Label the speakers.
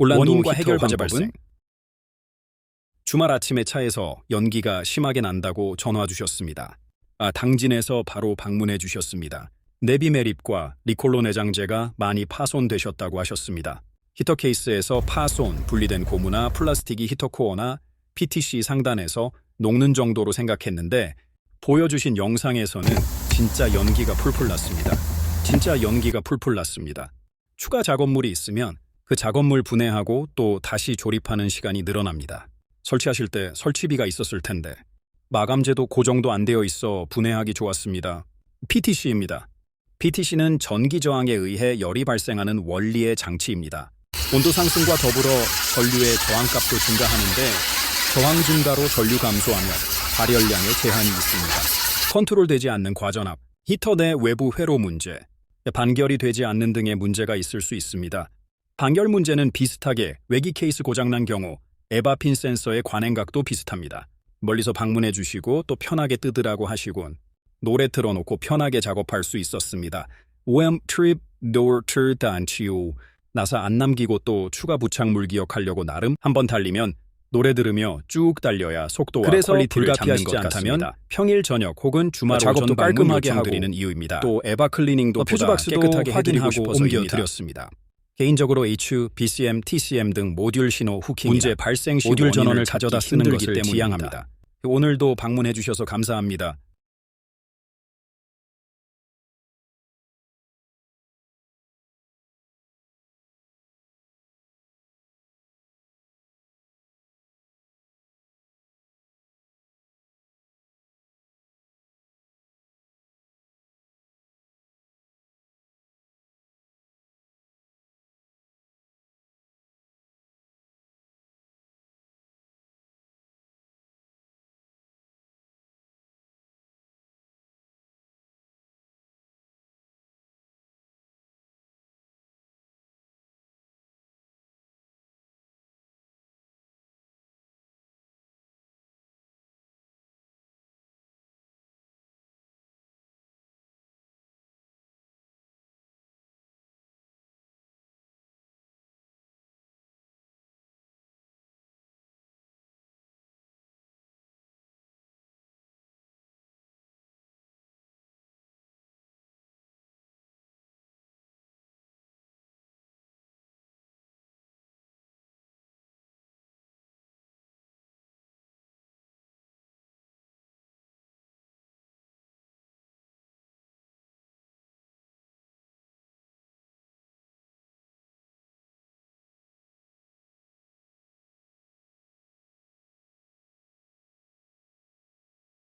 Speaker 1: 히터
Speaker 2: 해결 방법은?
Speaker 1: 발생. 주말 아침에 차에서 연기가 심하게 난다고 전화 주셨습니다. 아, 당진에서 바로 방문해 주셨습니다. 네비메립과 리콜로 내장재가 많이 파손되셨다고 하셨습니다. 히터 케이스에서 파손, 분리된 고무나 플라스틱이 히터 코어나 PTC 상단에서 녹는 정도로 생각했는데 보여주신 영상에서는 진짜 연기가 풀풀 났습니다. 진짜 연기가 풀풀 났습니다. 추가 작업물이 있으면 그 작업물 분해하고 또 다시 조립하는 시간이 늘어납니다. 설치하실 때 설치비가 있었을 텐데 마감재도 고정도 안 되어 있어 분해하기 좋았습니다. PTC입니다. PTC는 전기 저항에 의해 열이 발생하는 원리의 장치입니다. 온도 상승과 더불어 전류의 저항값도 증가하는데 저항 증가로 전류 감소하며 발열량에 제한이 있습니다. 컨트롤되지 않는 과전압, 히터 내 외부 회로 문제, 반결이 되지 않는 등의 문제가 있을 수 있습니다. 반결 문제는 비슷하게 외기 케이스 고장난 경우 에바핀 센서의 관행각도 비슷합니다. 멀리서 방문해 주시고 또 편하게 뜯으라고 하시곤 노래 틀어놓고 편하게 작업할 수 있었습니다. OM 트립 노트 단치오 나사 안 남기고 또 추가 부착물 기억하려고 나름 한번 달리면 노래 들으며 쭉 달려야 속도와
Speaker 2: 그래서
Speaker 1: 퀄리티를 잡는 것
Speaker 2: 않다면
Speaker 1: 평일 저녁 혹은 주말
Speaker 2: 작업도 깔끔하게 하고
Speaker 1: 이유입니다. 또 에바 클리닝도
Speaker 2: 어, 퓨즈박스도
Speaker 1: 깨끗하게
Speaker 2: 확인하고
Speaker 1: 해드리고 싶어서
Speaker 2: 옮겨드렸습니다.
Speaker 1: 개인적으로 H, BCM, TCM 등 모듈 신호 후킹
Speaker 2: 문제
Speaker 1: 발생 시
Speaker 2: 모듈 전원을
Speaker 1: 가져다 쓰는 것을. 지향합니다. 오늘도 방문해 주셔서 감사합니다.